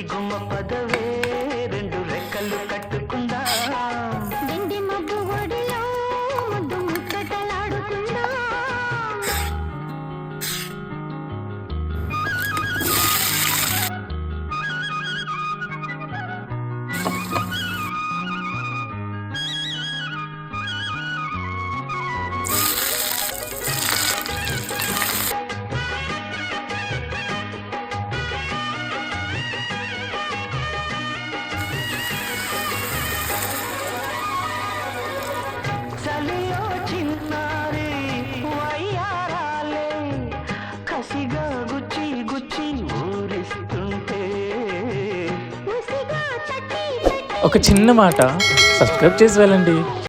ఇంటి గుమ్మ పదవే రెండు రెక్కలు కట్టుకుందా. వెండి మగ్గు ఒడిలో ముద్దు ముచ్చటలాడుకుందా. Thank ఒక చిన్న మాట. సబ్స్క్రైబ్ చేసి వెళ్ళండి.